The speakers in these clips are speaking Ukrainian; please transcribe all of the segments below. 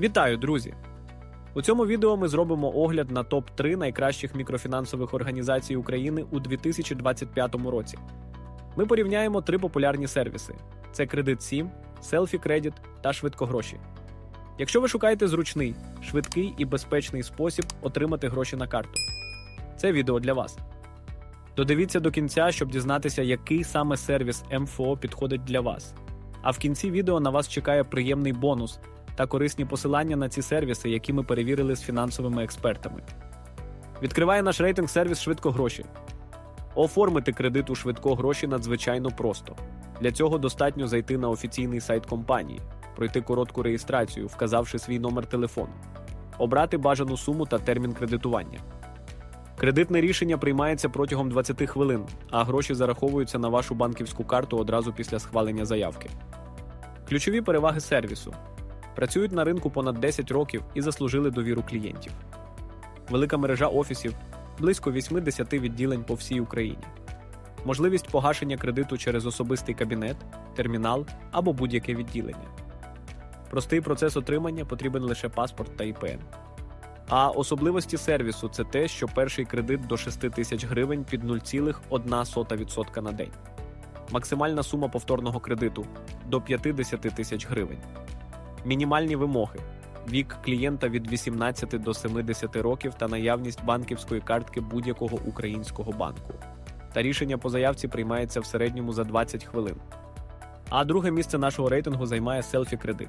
Вітаю, друзі! У цьому відео ми зробимо огляд на топ-3 найкращих мікрофінансових організацій України у 2025 році. Ми порівняємо три популярні сервіси: це Кредит 7, Селфі Кредит та Швидкогроші. Якщо ви шукаєте зручний, швидкий і безпечний спосіб отримати гроші на карту, це відео для вас. Додивіться до кінця, щоб дізнатися, який саме сервіс МФО підходить для вас. А в кінці відео на вас чекає приємний бонус та корисні посилання на ці сервіси, які ми перевірили з фінансовими експертами. Відкриває наш рейтинг сервіс Швидкогроші. Оформити кредит у Швидкогроші надзвичайно просто. Для цього достатньо зайти на офіційний сайт компанії, пройти коротку реєстрацію, вказавши свій номер телефону, обрати бажану суму та термін кредитування. Кредитне рішення приймається протягом 20 хвилин, а гроші зараховуються на вашу банківську карту одразу після схвалення заявки. Ключові переваги сервісу працюють на ринку понад 10 років і заслужили довіру клієнтів. Велика мережа офісів, близько 80 відділень по всій Україні. Можливість погашення кредиту через особистий кабінет, термінал або будь-яке відділення. Простий процес отримання потрібен лише паспорт та ІПН. А особливості сервісу це те, що перший кредит до 6 тисяч гривень під 0,1% на день. Максимальна сума повторного кредиту до 50 тисяч гривень. Мінімальні вимоги: вік клієнта від 18 до 70 років та наявність банківської картки будь-якого українського банку. Та рішення по заявці приймається в середньому за 20 хвилин. А друге місце нашого рейтингу займає селфі кредит.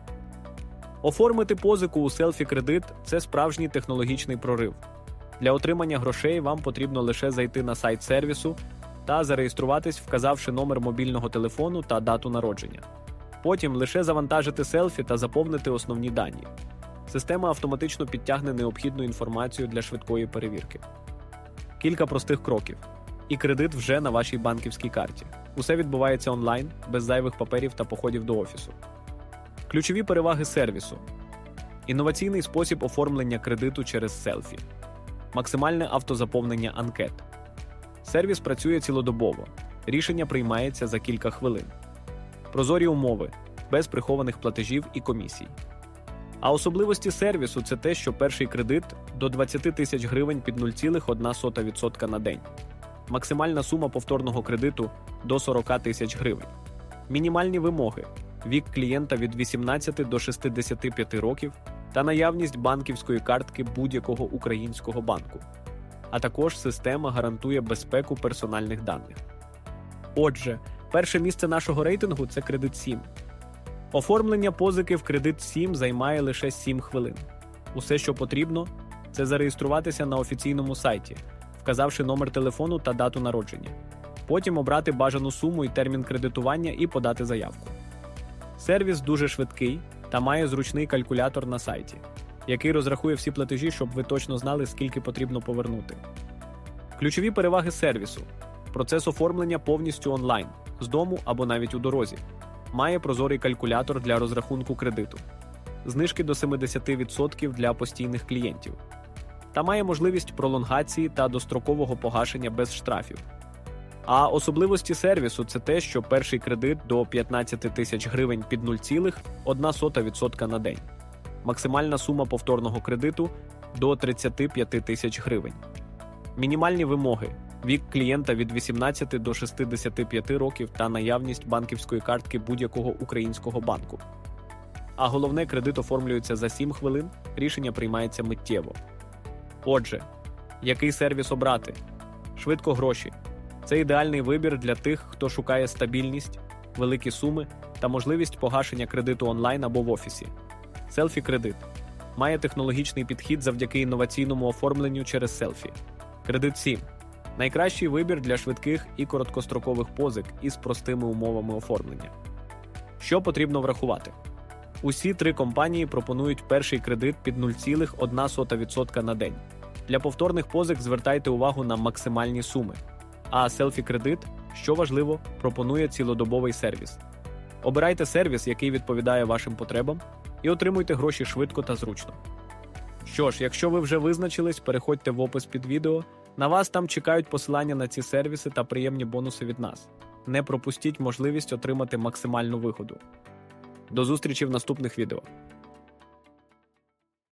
Оформити позику у селфі кредит це справжній технологічний прорив. Для отримання грошей вам потрібно лише зайти на сайт сервісу та зареєструватись, вказавши номер мобільного телефону та дату народження. Потім лише завантажити селфі та заповнити основні дані. Система автоматично підтягне необхідну інформацію для швидкої перевірки. Кілька простих кроків. І кредит вже на вашій банківській карті. Усе відбувається онлайн, без зайвих паперів та походів до офісу. Ключові переваги сервісу: інноваційний спосіб оформлення кредиту через селфі, максимальне автозаповнення анкет. Сервіс працює цілодобово. Рішення приймається за кілька хвилин. Прозорі умови, без прихованих платежів і комісій. А особливості сервісу це те, що перший кредит до 20 тисяч гривень під 0,1% на день. Максимальна сума повторного кредиту до 40 тисяч гривень. Мінімальні вимоги: вік клієнта від 18 до 65 років та наявність банківської картки будь-якого українського банку. А також система гарантує безпеку персональних даних. Отже, перше місце нашого рейтингу це кредит 7. Оформлення позики в кредит 7 займає лише 7 хвилин. Усе, що потрібно, це зареєструватися на офіційному сайті, вказавши номер телефону та дату народження. Потім обрати бажану суму і термін кредитування і подати заявку. Сервіс дуже швидкий та має зручний калькулятор на сайті, який розрахує всі платежі, щоб ви точно знали, скільки потрібно повернути. Ключові переваги сервісу: процес оформлення повністю онлайн, з дому або навіть у дорозі. Має прозорий калькулятор для розрахунку кредиту, знижки до 70% для постійних клієнтів, та має можливість пролонгації та дострокового погашення без штрафів. А особливості сервісу це те, що перший кредит до 15 тисяч гривень під 0,1% на день. Максимальна сума повторного кредиту до 35 тисяч гривень. Мінімальні вимоги: вік клієнта від 18 до 65 років та наявність банківської картки будь-якого українського банку. А головне, кредит оформлюється за 7 хвилин, рішення приймається миттєво. Отже, який сервіс обрати? Швидко гроші. Це ідеальний вибір для тих, хто шукає стабільність, великі суми та можливість погашення кредиту онлайн або в офісі. Селфі кредит має технологічний підхід завдяки інноваційному оформленню через селфі. Кредит 7 найкращий вибір для швидких і короткострокових позик із простими умовами оформлення. Що потрібно врахувати? Усі три компанії пропонують перший кредит під 0,1% на день. Для повторних позик звертайте увагу на максимальні суми. А селфі кредит, що важливо, пропонує цілодобовий сервіс. Обирайте сервіс, який відповідає вашим потребам, і отримуйте гроші швидко та зручно. Що ж, якщо ви вже визначились, переходьте в опис під відео. На вас там чекають посилання на ці сервіси та приємні бонуси від нас. Не пропустіть можливість отримати максимальну вигоду. До зустрічі в наступних відео.